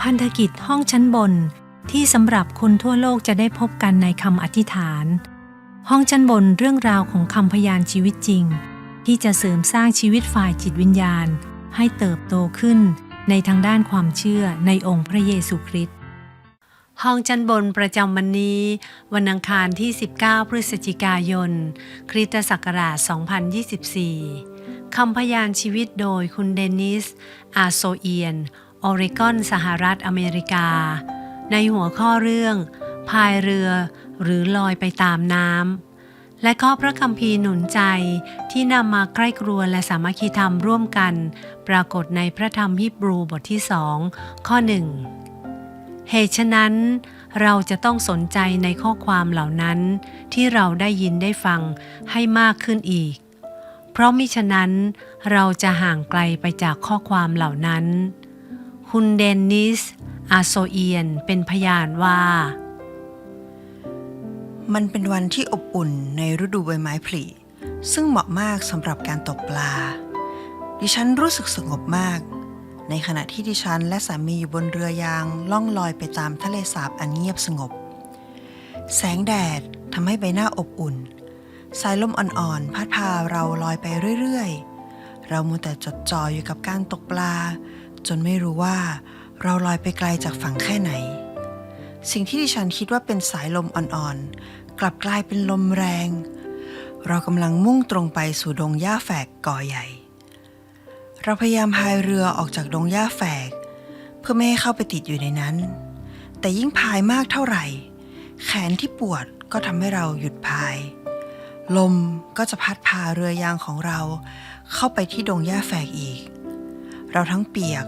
พันธกิจห้องชั้นบนที่สำหรับคนทั่วโลกจะได้พบกันในคำอธิษฐาน ห้องชั้นบนเรื่องราวของคำพยานชีวิตจริง ที่จะเสริมสร้างชีวิตฝ่ายจิตวิญญาณ ให้เติบโตขึ้นในทางด้านความเชื่อในองค์พระเยซูคริสต์ห้องชั้นบนประจำวันนี้ วันอังคารที่ 19 พฤศจิกายน คริสตศักราช 2024 คำพยานชีวิตโดยคุณเดนิส อาโซเอียน ออริกอนสหรัฐอเมริกา ในหัวข้อเรื่องพายเรือหรือลอยไปตามน้ำและข้อพระคัมภีร์หนุนใจที่นำมาใกล้ครัวและสามัคคีธรรมร่วมกัน ปรากฏในพระธรรมฮิบรูบทที่สองข้อหนึ่งเหตุฉะนั้นเราจะต้องสนใจในข้อความเหล่านั้น ที่เราได้ยินได้ฟังให้มากขึ้นอีก เพราะมิฉะนั้นเราจะห่างไกลไปจากข้อความเหล่านั้น คุณเดนนิส อาโซเอียนเป็นพยานว่า มันเป็นวันที่อบอุ่นในฤดูใบไม้ผลิ ซึ่งเหมาะมากสำหรับการตกปลา ดิฉันรู้สึกสงบมาก ในขณะที่ดิฉันและสามีอยู่บนเรือยางล่องลอยไปตามทะเลสาบอันเงียบสงบ แสงแดดทำให้ใบหน้าอบอุ่น สายลมอ่อนๆพัดพาเราลอยไปเรื่อยๆ เรามัวแต่จดจ่ออยู่กับการตกปลา จนไม่รู้ว่าเราลอยไปไกลจากฝั่งแค่ไหน สิ่งที่ดิฉันคิดว่าเป็นสายลมอ่อนๆ กลับกลายเป็นลมแรง เรากำลังมุ่งตรงไปสู่ดงหญ้าแฝกก่อใหญ่ เราพยายามพายเรือออกจากดงหญ้าแฝก เพื่อไม่ให้เข้าไปติดอยู่ในนั้น แต่ยิ่งพายมากเท่าไหร่ แขนที่ปวดก็ทำให้เราหยุดพาย ลมก็จะพัดพาเรือยางของเราเข้าไปที่ดงหญ้าแฝกอีก เราทั้งเปียก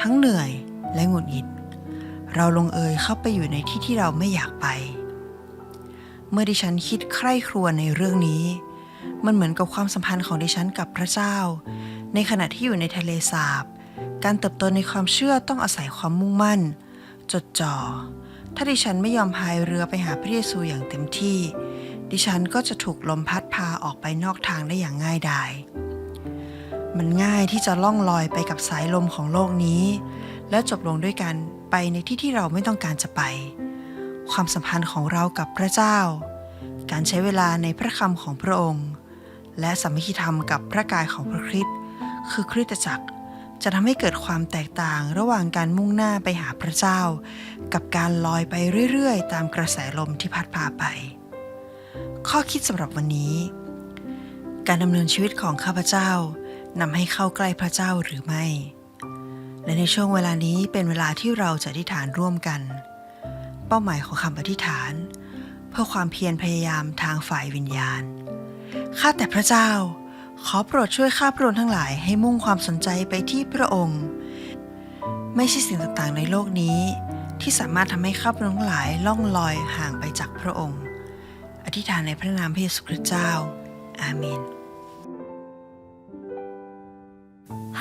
ทั้งเหนื่อยและหงุดหงิด เราลงเอยเข้าไปอยู่ในที่ที่เราไม่อยากไป เมื่อดิฉันคิดใคร่ครวญในเรื่องนี้ มันเหมือนกับความสัมพันธ์ของดิฉันกับพระเจ้า ในขณะที่อยู่ในทะเลสาบ การเติบโตในความเชื่อต้องอาศัยความมุ่งมั่น จดจ่อ ถ้าดิฉันไม่ยอมพายเรือไปหาพระเยซูอย่างเต็มที่ ดิฉันก็จะถูกลมพัดพาออกไปนอกทางได้อย่างง่ายดาย มันง่ายที่จะล่องลอยไปกับสายลมของโลกนี้ แล้วจบลงด้วยกันไปในที่ที่เราไม่ต้องการจะไป ความสัมพันธ์ของเรากับพระเจ้า การใช้เวลาในพระคำของพระองค์ และสามัคคีธรรมกับพระกายของพระคริสต์คือคริสตจักรจะทำให้เกิดความแตกต่างระหว่างการมุ่งหน้าไปหาพระเจ้า กับการลอยไปเรื่อยๆ ตามกระแสลมที่พัดพาไป ข้อคิดสำหรับวันนี้ การดำเนินชีวิตของข้าพเจ้า นำให้เข้าใกล้พระเจ้าหรือไม่ และในช่วงเวลานี้เป็นเวลาที่เราจะอธิษฐานร่วมกัน เป้าหมายของคำอธิษฐาน เพื่อความเพียรพยายามทางฝ่ายวิญญาณ ข้าแต่พระเจ้า ขอโปรดช่วยข้าพระองค์ทั้งหลายให้มุ่งความสนใจไปที่พระองค์ ไม่ใช่สิ่งต่างๆในโลกนี้ ที่สามารถทำให้ข้าพระองค์ทั้งหลายล่องลอยห่างไปจากพระองค์ อธิษฐานในพระนามพระเยซูคริสต์เจ้า อาเมน